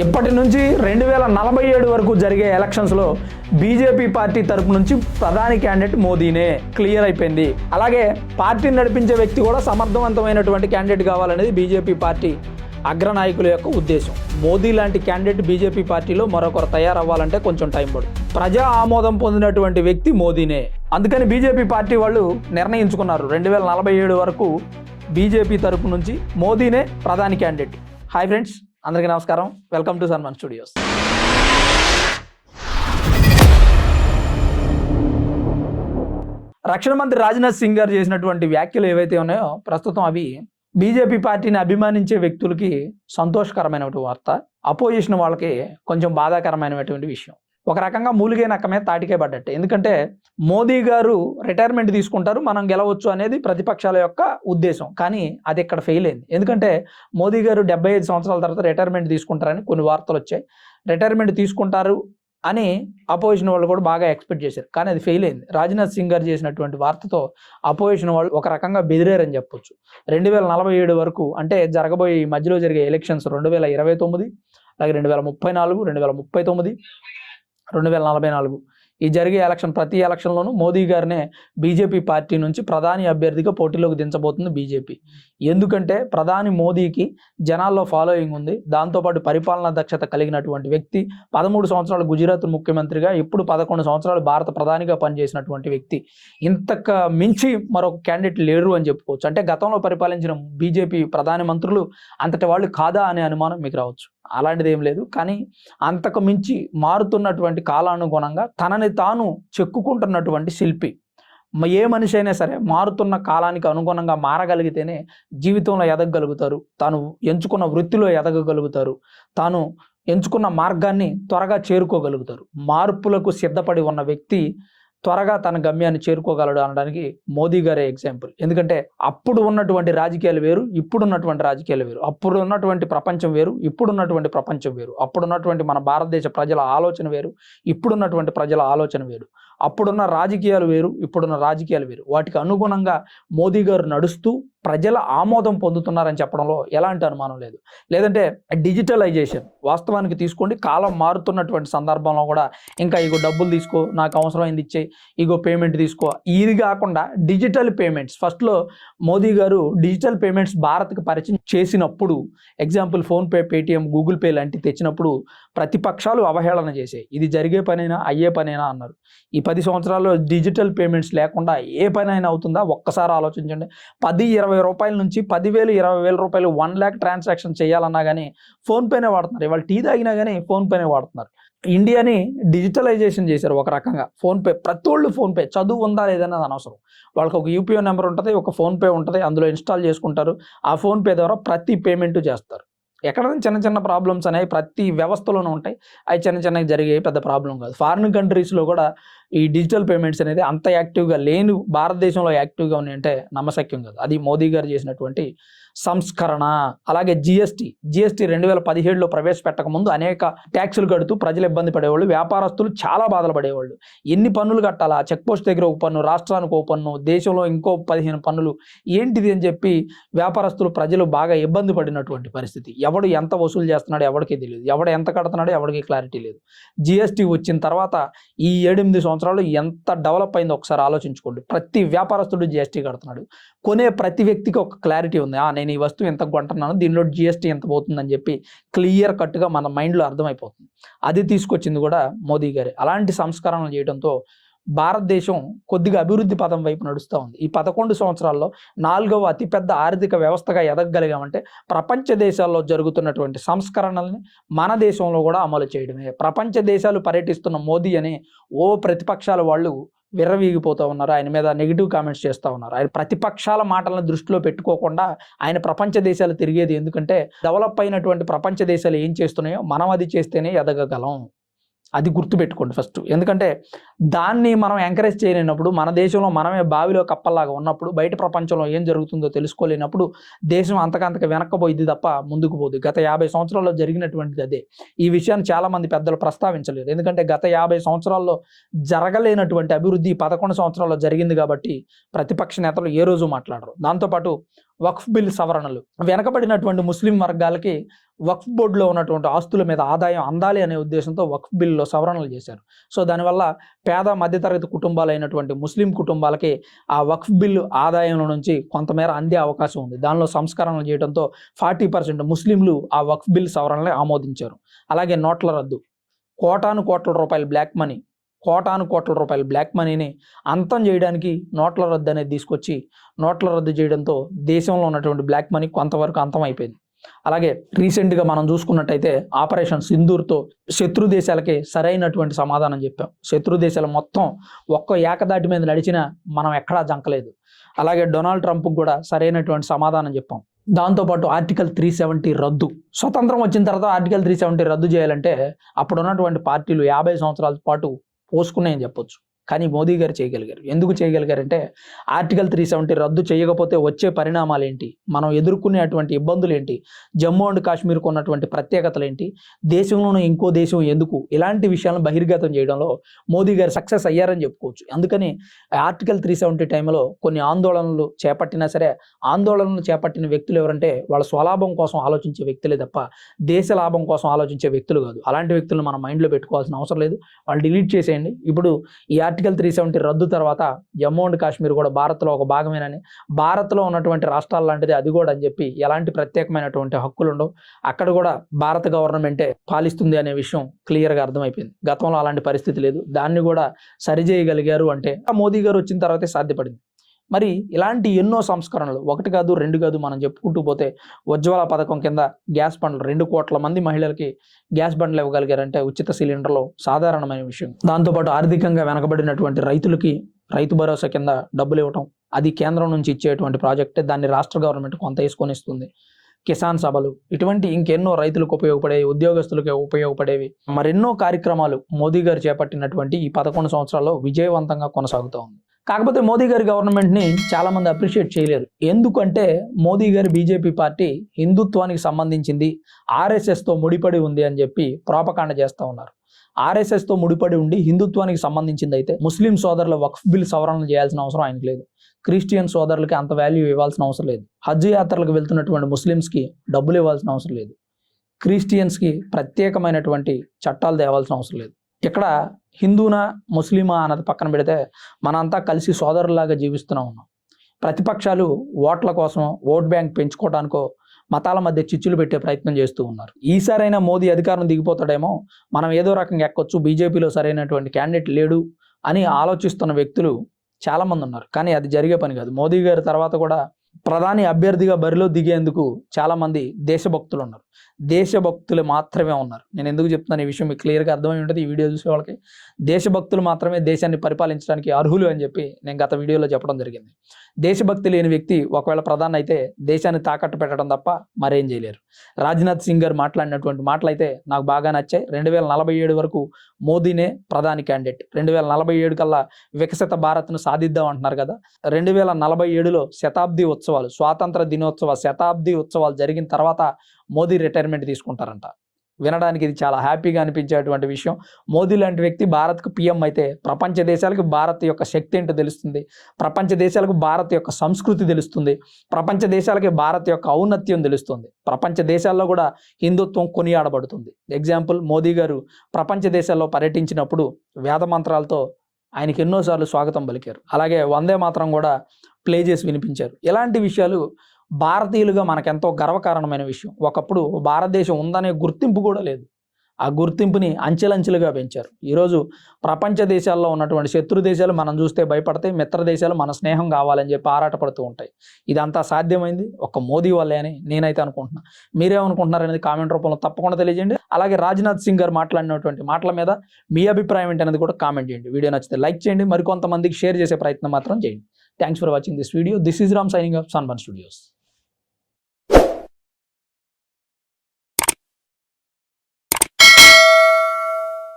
ఇప్పటి నుంచి రెండు వేల నలభై ఏడు వరకు జరిగే ఎలక్షన్స్లో బీజేపీ పార్టీ తరపు నుంచి ప్రధాని క్యాండిడేట్ మోదీనే. క్లియర్ అయిపోయింది. అలాగే పార్టీని నడిపించే వ్యక్తి కూడా సమర్థవంతమైనటువంటి క్యాండిడేట్ కావాలనేది బీజేపీ పార్టీ అగ్రనాయకుల యొక్క ఉద్దేశం. మోదీ లాంటి క్యాండిడేట్ బీజేపీ పార్టీలో మరొకరు తయారవ్వాలంటే కొంచెం టైం పడు. ప్రజా ఆమోదం పొందినటువంటి వ్యక్తి మోదీనే. అందుకని బీజేపీ పార్టీ వాళ్ళు నిర్ణయించుకున్నారు. రెండు వేల నలభై ఏడు వరకు బీజేపీ తరపు నుంచి మోదీనే ప్రధాని క్యాండిడేట్. Hi friends. అందరికీ నమస్కారం. Welcome to Sanman studios. రక్షణ మంత్రి రాజ్నాథ్ సింగ్ గారు చేసినటువంటి వ్యాఖ్యలు ఏవైతే ఉన్నాయో ప్రస్తుతం అవి బీజేపీ పార్టీని అభిమానించే వ్యక్తులకి సంతోషకరమైనటువంటి వార్త అపోజిషన్ వాళ్ళకి కొంచెం బాధాకరమైనటువంటి విషయం. ఒక రకంగా మూలిగే నక్కమే తాటికే పడ్డట్టే. ఎందుకంటే మోదీ గారు రిటైర్మెంట్ తీసుకుంటారు మనం గెలవచ్చు అనేది ప్రతిపక్షాల యొక్క ఉద్దేశం. కానీ అది ఇక్కడ ఫెయిల్ అయింది. ఎందుకంటే మోదీ గారు డెబ్బై ఐదు సంవత్సరాల తర్వాత రిటైర్మెంట్ తీసుకుంటారని కొన్ని వార్తలు వచ్చాయి. రిటైర్మెంట్ తీసుకుంటారు అని అపోజిషన్ వాళ్ళు కూడా బాగా ఎక్స్పెక్ట్ చేశారు. కానీ అది ఫెయిల్ అయింది. రాజ్నాథ్ సింగ్ గారు చేసినటువంటి వార్తతో అపోజిషన్ వాళ్ళు ఒక రకంగా బెదిరారని చెప్పొచ్చు. రెండు వేల నలభై ఏడు వరకు అంటే జరగబోయే ఈ మధ్యలో జరిగే ఎలక్షన్స్ రెండు వేల ఇరవై తొమ్మిది అలాగే రెండు వేల ముప్పై నాలుగు రెండు వేల ముప్పై తొమ్మిది రెండు వేల నలభై నాలుగు. ఈ జరిగే ఎలక్షన్ ప్రతి ఎలక్షన్లోనూ మోదీ గారినే బీజేపీ పార్టీ నుంచి ప్రధాని అభ్యర్థిగా పోటీలోకి దించబోతుంది బీజేపీ. ఎందుకంటే ప్రధాని మోదీకి జనాల్లో ఫాలోయింగ్ ఉంది. దాంతోపాటు పరిపాలనా దక్షత కలిగినటువంటి వ్యక్తి పదమూడు సంవత్సరాలు గుజరాత్ ముఖ్యమంత్రిగా ఇప్పుడు పదకొండు సంవత్సరాలు భారత ప్రధానిగా పనిచేసినటువంటి వ్యక్తి. ఇంతక మించి మరొక క్యాండిడేట్ లేరు అని చెప్పుకోవచ్చు. అంటే గతంలో పరిపాలించిన బీజేపీ ప్రధాని మంత్రులు అంతటి వాళ్ళు కాదా అనే అనుమానం మీకు రావచ్చు. అలాంటిది ఏం లేదు. కానీ అంతకు మించి మారుతున్నటువంటి కాలానుగుణంగా తనని తాను చెక్కుకుంటున్నటువంటి శిల్పి. ఏ మనిషి అయినా సరే మారుతున్న కాలానికి అనుగుణంగా మారగలిగితేనే జీవితంలో ఎదగగలుగుతారు. తాను ఎంచుకున్న వృత్తిలో ఎదగగలుగుతారు. తాను ఎంచుకున్న మార్గాన్ని త్వరగా చేరుకోగలుగుతారు. మార్పులకు సిద్ధపడి ఉన్న వ్యక్తి త్వరగా తన గమ్యాన్ని చేరుకోగలడు అనడానికి మోదీ గారే ఎగ్జాంపుల్. ఎందుకంటే అప్పుడు ఉన్నటువంటి రాజకీయాలు వేరు ఇప్పుడు ఉన్నటువంటి రాజకీయాలు వేరు. అప్పుడు ఉన్నటువంటి ప్రపంచం వేరు ఇప్పుడు ఉన్నటువంటి ప్రపంచం వేరు. అప్పుడు ఉన్నటువంటి మన భారతదేశ ప్రజల ఆలోచన వేరు ఇప్పుడున్నటువంటి ప్రజల ఆలోచన వేరు. అప్పుడున్న రాజకీయాలు వేరు ఇప్పుడున్న రాజకీయాలు వేరు. వాటికి అనుగుణంగా మోదీ గారు నడుస్తూ ప్రజల ఆమోదం పొందుతున్నారని చెప్పడంలో ఎలాంటి అనుమానం లేదు. లేదంటే డిజిటలైజేషన్ వాస్తవానికి తీసుకోండి కాలం మారుతున్నటువంటి సందర్భంలో కూడా ఇంకా ఇగో డబ్బులు తీసుకో నాకు అవసరమైంది ఇచ్చే ఇగో పేమెంట్ తీసుకో. ఇది కాకుండా డిజిటల్ పేమెంట్స్ ఫస్ట్లో మోదీ గారు డిజిటల్ పేమెంట్స్ భారత్కి పరిచయం చేసినప్పుడు example PhonePe Paytm Google Pay లాంటివి తెచ్చినప్పుడు ప్రతిపక్షాలు అవహేళన చేసాయి ఇది జరిగే పనైనా అయ్యే పనైనా అన్నారు. ఈ పది సంవత్సరాల్లో డిజిటల్ పేమెంట్స్ లేకుండా ఏ పనైనా అవుతుందా? ఒక్కసారి ఆలోచించండి. పది ఇరవై రూపాయల నుంచి పదివేలు ఇరవై వేల రూపాయలు వన్ ల్యాక్ ట్రాన్సాక్షన్ చేయాలన్నా కానీ ఫోన్పేనే వాడుతున్నారు. ఇవాళ టీ తాగినా కానీ ఫోన్పేనే వాడుతున్నారు. ఇండియాని డిజిటలైజేషన్ చేశారు ఒక రకంగా. ఫోన్పే ప్రతి ఒళ్ళు ఫోన్పే చదువు ఉందా లేదన్నది అనవసరం. వాళ్ళకి ఒక యూపీఐ నెంబర్ ఉంటుంది ఒక ఫోన్పే ఉంటుంది అందులో ఇన్స్టాల్ చేసుకుంటారు. ఆ ఫోన్పే ద్వారా ప్రతి పేమెంట్ చేస్తారు. ఎక్కడ చిన్న చిన్న ప్రాబ్లమ్స్ అనేవి ప్రతి వ్యవస్థలోనూ ఉంటాయి. అవి చిన్న చిన్నవి జరిగే పెద్ద ప్రాబ్లం కాదు. ఫారిన్ కంట్రీస్లో కూడా ఈ డిజిటల్ పేమెంట్స్ అనేది అంత యాక్టివ్గా లేని భారతదేశంలో యాక్టివ్గా ఉన్నాయంటే నమ్మశక్యం కాదు. అది మోదీ గారు చేసినటువంటి సంస్కరణ అలాగే జిఎస్టీ. జిఎస్టీ రెండు వేల పదిహేడులో ప్రవేశపెట్టక ముందు అనేక ట్యాక్సులు కడుతూ ప్రజలు ఇబ్బంది పడేవాళ్ళు వ్యాపారస్తులు చాలా బాధలు పడేవాళ్ళు. ఎన్ని పన్నులు కట్టాలా? చెక్ పోస్ట్ దగ్గర ఒక పన్ను రాష్ట్రానికి ఒక పన్ను దేశంలో ఇంకో పదిహేను పన్నులు ఏంటిది అని చెప్పి వ్యాపారస్తులు ప్రజలు బాగా ఇబ్బంది పడినటువంటి పరిస్థితి. ఎవడు ఎంత వసూలు చేస్తున్నాడో ఎవడికి తెలియదు. ఎవడు ఎంత కడుతున్నాడో ఎవరికి క్లారిటీ లేదు. జిఎస్టీ వచ్చిన తర్వాత ఈ ఏడెనిమిది సంవత్సరాలు ఎంత డెవలప్ అయిందో ఒకసారి ఆలోచించుకోండి. ప్రతి వ్యాపారస్తుడు జిఎస్టీ కడుతున్నాడు. కొనే ప్రతి వ్యక్తికి ఒక క్లారిటీ ఉంది. ఆ నేను ఈ వస్తువు ఎంత కొంటున్నాను దీనిలో జిఎస్టీ ఎంత పోతుందని చెప్పి క్లియర్ కట్గా మన మైండ్లో అర్థమైపోతుంది. అది తీసుకొచ్చింది కూడా మోదీ గారే. అలాంటి సంస్కరణలు చేయడంతో భారతదేశం కొద్దిగా అభివృద్ధి పదం వైపు నడుస్తూ ఉంది. ఈ పదకొండు సంవత్సరాల్లో నాలుగవ అతిపెద్ద ఆర్థిక వ్యవస్థగా ఎదగగలిగామంటే ప్రపంచ దేశాల్లో జరుగుతున్నటువంటి సంస్కరణల్ని మన దేశంలో కూడా అమలు చేయడమే. ప్రపంచ దేశాలు పర్యటిస్తున్న మోదీ అని ఓ ప్రతిపక్షాల వాళ్ళు విర్రవీగిపోతూ ఉన్నారు. ఆయన మీద నెగిటివ్ కామెంట్స్ చేస్తూ ఉన్నారు. ఆయన ప్రతిపక్షాల మాటలను దృష్టిలో పెట్టుకోకుండా ఆయన ప్రపంచ దేశాలు తిరిగేది ఎందుకంటే డెవలప్ అయినటువంటి ప్రపంచ దేశాలు ఏం చేస్తున్నాయో మనం అది చేస్తేనే ఎదగగలం. అది గుర్తుపెట్టుకోండి ఫస్ట్. ఎందుకంటే దాన్ని మనం ఎంకరేజ్ చేయలేనప్పుడు మన దేశంలో మనమే బావిలో కప్పల్లాగా ఉన్నప్పుడు బయట ప్రపంచంలో ఏం జరుగుతుందో తెలుసుకోలేనప్పుడు దేశం అంతకంతకు వెనక్కపోయింది తప్ప ముందుకు పోదు. గత యాభై సంవత్సరాల్లో జరిగినటువంటిది అదే. ఈ విషయాన్ని చాలామంది పెద్దలు ప్రస్తావించలేరు. ఎందుకంటే గత యాభై సంవత్సరాల్లో జరగలేనటువంటి అభివృద్ధి పదకొండు సంవత్సరాల్లో జరిగింది కాబట్టి ప్రతిపక్ష నేతలు ఏ రోజు మాట్లాడరు. దాంతోపాటు వక్ఫ్ బిల్ సవరణలు. వెనకబడినటువంటి ముస్లిం వర్గాలకి వక్ఫ్ బోర్డులో ఉన్నటువంటి ఆస్తుల మీద ఆదాయం అందాలి అనే ఉద్దేశంతో వక్ఫ్ బిల్లో సవరణలు చేశారు. సో దానివల్ల పేద మధ్యతరగతి కుటుంబాలైనటువంటి ముస్లిం కుటుంబాలకి ఆ వక్ఫ్ బిల్లు ఆదాయం నుంచి కొంతమేర అందే అవకాశం ఉంది. దానిలో సంస్కరణలు చేయడంతో ఫార్టీ పర్సెంట్ ముస్లింలు ఆ వక్ఫ్ బిల్ సవరణలే ఆమోదించారు. అలాగే నోట్ల రద్దు. కోటాను కోట్ల రూపాయల బ్లాక్ మనీ కోటాను కోట్ల రూపాయల బ్లాక్ మనీని అంతం చేయడానికి నోట్ల రద్దు అనేది తీసుకొచ్చి నోట్ల రద్దు చేయడంతో దేశంలో ఉన్నటువంటి బ్లాక్ మనీ కొంతవరకు అంతం అయిపోయింది. అలాగే రీసెంట్గా మనం చూసుకున్నట్టయితే ఆపరేషన్ సింధూర్తో శత్రు దేశాలకి సరైనటువంటి సమాధానం చెప్పాం. శత్రు దేశాలు మొత్తం ఒక్క ఏకదాటి మీద నడిచినా మనం ఎక్కడా జంకలేదు. అలాగే డొనాల్డ్ ట్రంప్కి కూడా సరైనటువంటి సమాధానం చెప్పాం. దాంతోపాటు ఆర్టికల్ త్రీ సెవెంటీ రద్దు. స్వతంత్రం వచ్చిన తర్వాత ఆర్టికల్ త్రీ సెవెంటీ రద్దు చేయాలంటే అప్పుడు ఉన్నటువంటి పార్టీలు యాభై సంవత్సరాల పాటు పోసుకున్నాయని చెప్పొచ్చు. కానీ మోదీ గారు చేయగలిగారు. ఎందుకు చేయగలిగారంటే ఆర్టికల్ త్రీ సెవెంటీ రద్దు చేయకపోతే వచ్చే పరిణామాలు ఏంటి మనం ఎదుర్కొనేటువంటి ఇబ్బందులు ఏంటి జమ్మూ అండ్ కాశ్మీర్కు ఉన్నటువంటి ప్రత్యేకతలు ఏంటి దేశంలోనూ ఇంకో దేశం ఎందుకు? ఇలాంటి విషయాలను బహిర్గతం చేయడంలో మోదీ గారు సక్సెస్ అయ్యారని చెప్పుకోవచ్చు. అందుకని ఆర్టికల్ త్రీ సెవెంటీ టైంలో కొన్ని ఆందోళనలు చేపట్టినా సరే ఆందోళనలు చేపట్టిన వ్యక్తులు ఎవరంటే వాళ్ళ స్వలాభం కోసం ఆలోచించే వ్యక్తులే తప్ప దేశ లాభం కోసం ఆలోచించే వ్యక్తులు కాదు. అలాంటి వ్యక్తులను మనం మైండ్లో పెట్టుకోవాల్సిన అవసరం లేదు. వాళ్ళు డిలీట్ చేసేయండి. ఇప్పుడు ఈ ఆర్టికల్ ఆర్టికల్ త్రీ సెవెంటీ రద్దు తర్వాత జమ్మూ అండ్ కాశ్మీర్ కూడా భారత్లో ఒక భాగమేనని భారత్లో ఉన్నటువంటి రాష్ట్రాలు లాంటిది అది కూడా అని చెప్పి ఎలాంటి ప్రత్యేకమైనటువంటి హక్కులు ఉండవు. అక్కడ కూడా భారత గవర్నమెంటే పాలిస్తుంది అనే విషయం క్లియర్గా అర్థమైపోయింది. గతంలో అలాంటి పరిస్థితి లేదు. దాన్ని కూడా సరిచేయగలిగారు అంటే ఆ మోదీ గారు వచ్చిన తర్వాతే సాధ్యపడింది. మరి ఇలాంటి ఎన్నో సంస్కరణలు ఒకటి కాదు రెండు కాదు మనం చెప్పుకుంటూ పోతే ఉజ్వల పథకం కింద గ్యాస్ బండ్లు రెండు కోట్ల మంది మహిళలకి గ్యాస్ బండ్లు ఇవ్వగలిగారంటే ఉచిత సిలిండర్లు సాధారణమైన విషయం. దాంతోపాటు ఆర్థికంగా వెనకబడినటువంటి రైతులకి రైతు భరోసా కింద డబ్బులు ఇవ్వటం అది కేంద్రం నుంచి ఇచ్చేటువంటి ప్రాజెక్టే దాన్ని రాష్ట్ర గవర్నమెంట్ కొంత వేసుకొని ఇస్తుంది కిసాన్ సభలు ఇటువంటి ఇంకెన్నో రైతులకు ఉపయోగపడేవి ఉద్యోగస్తులకు ఉపయోగపడేవి. మరెన్నో కార్యక్రమాలు మోదీ గారు చేపట్టినటువంటి ఈ పదకొండు సంవత్సరాల్లో విజయవంతంగా కొనసాగుతూ ఉంది. కాకపోతే మోదీ గారి గవర్నమెంట్ని చాలామంది అప్రిషియేట్ చేయలేరు ఎందుకంటే మోదీ గారి బీజేపీ పార్టీ హిందుత్వానికి సంబంధించింది. ఆర్ఎస్ఎస్తో ముడిపడి ఉంది అని చెప్పి ప్రాపకాండ చేస్తూ ఉన్నారు. ఆర్ఎస్ఎస్తో ముడిపడి ఉండి హిందుత్వానికి సంబంధించింది అయితే ముస్లిం సోదరుల వక్ఫ్ బిల్ సవరణ చేయాల్సిన అవసరం ఆయనకు లేదు. క్రిస్టియన్ సోదరులకి అంత వాల్యూ ఇవ్వాల్సిన అవసరం లేదు. హజ్ యాత్రలకు వెళ్తున్నటువంటి ముస్లిమ్స్కి డబ్బులు ఇవ్వాల్సిన అవసరం లేదు. క్రిస్టియన్స్కి ప్రత్యేకమైనటువంటి చట్టాలు తేవాల్సిన అవసరం లేదు. ఇక్కడ హిందూనా ముస్లిమా అన్నది పక్కన పెడితే మనంతా కలిసి సోదరులాగా జీవిస్తూనే ఉన్నాం. ప్రతిపక్షాలు ఓట్ల కోసం ఓట్ బ్యాంక్ పెంచుకోవడానికో మతాల మధ్య చిచ్చులు పెట్టే ప్రయత్నం చేస్తూ ఉన్నారు. ఈసారైనా మోదీ అధికారం దిగిపోతాడేమో మనం ఏదో రకంగా ఎక్కొచ్చు బీజేపీలో సరైనటువంటి క్యాండిడేట్ లేడు అని ఆలోచిస్తున్న వ్యక్తులు చాలామంది ఉన్నారు. కానీ అది జరిగే పని కాదు. మోదీ గారి తర్వాత కూడా ప్రధాని అభ్యర్థిగా బరిలో దిగేందుకు చాలామంది దేశభక్తులు ఉన్నారు. దేశభక్తులు మాత్రమే ఉన్నారు. నేను ఎందుకు చెప్తున్నాను ఈ విషయం? మీకు క్లియర్గా అర్థమై ఉంటుంది ఈ వీడియో చూసే వాళ్ళకి. దేశభక్తులు మాత్రమే దేశాన్ని పరిపాలించడానికి అర్హులు అని చెప్పి నేను గత వీడియోలో చెప్పడం జరిగింది. దేశభక్తి లేని వ్యక్తి ఒకవేళ ప్రధాన అయితే దేశాన్ని తాకట్టు పెట్టడం తప్ప మరేం చేయలేరు. రాజ్నాథ్ సింగ్ గారు మాట్లాడినటువంటి మాటలు అయితే నాకు బాగా నచ్చాయి. రెండు వేల నలభై ఏడు వరకు మోదీనే ప్రధాని క్యాండిడేట్. రెండు వేల నలభై ఏడు కల్లా వికసిత భారత్ను సాధిద్దాం అంటున్నారు కదా. రెండు వేల నలభై ఏడులో శతాబ్ది ఉత్సవాలు స్వాతంత్ర దినోత్సవ శతాబ్ది ఉత్సవాలు జరిగిన తర్వాత మోదీ రిటైర్మెంట్ తీసుకుంటారంట. వినడానికి ఇది చాలా హ్యాపీగా అనిపించేటువంటి విషయం. మోదీ లాంటి వ్యక్తి భారత్కు పిఎం అయితే ప్రపంచ దేశాలకు భారత్ యొక్క శక్తి ఏంటో తెలుస్తుంది. ప్రపంచ దేశాలకు భారత్ యొక్క సంస్కృతి తెలుస్తుంది. ప్రపంచ దేశాలకి భారత్ యొక్క ఔన్నత్యం తెలుస్తుంది. ప్రపంచ దేశాల్లో కూడా హిందుత్వం కొనియాడబడుతుంది. ఎగ్జాంపుల్ మోదీ గారు ప్రపంచ దేశాల్లో పర్యటించినప్పుడు వేద మంత్రాలతో ఆయనకి ఎన్నోసార్లు స్వాగతం పలికారు. అలాగే వందే మాత్రం కూడా ప్లే చేసి వినిపించారు. ఇలాంటి విషయాలు భారతీయులుగా మనకెంతో గర్వకారణమైన విషయం. ఒకప్పుడు భారతదేశం ఉందనే గుర్తింపు కూడా లేదు. ఆ గుర్తింపుని అంచెలంచెలుగా పెంచారు. ఈరోజు ప్రపంచ దేశాల్లో ఉన్నటువంటి శత్రు దేశాలు మనం చూస్తే భయపడతాయి మిత్ర దేశాలు మన స్నేహం కావాలని చెప్పి ఆరాటపడుతూ ఉంటాయి. ఇదంతా సాధ్యమైంది? ఒక మోదీ వల్లే అని నేనైతే అనుకుంటున్నా. మీరేమనుకుంటున్నారు అనేది కామెంట్ రూపంలో తప్పకుండా తెలియజేయండి. అలాగే రాజ్నాథ్ సింగ్ గారు మాట్లాడినటువంటి మాటల మీద మీ అభిప్రాయం ఏంటనేది కూడా కామెంట్ చేయండి. వీడియో నచ్చితే లైక్ చేయండి. మరికొంతమందికి షేర్ చేసే ప్రయత్నం మాత్రం చేయండి. Thanks for watching this video this is Ram signing off Sanban studios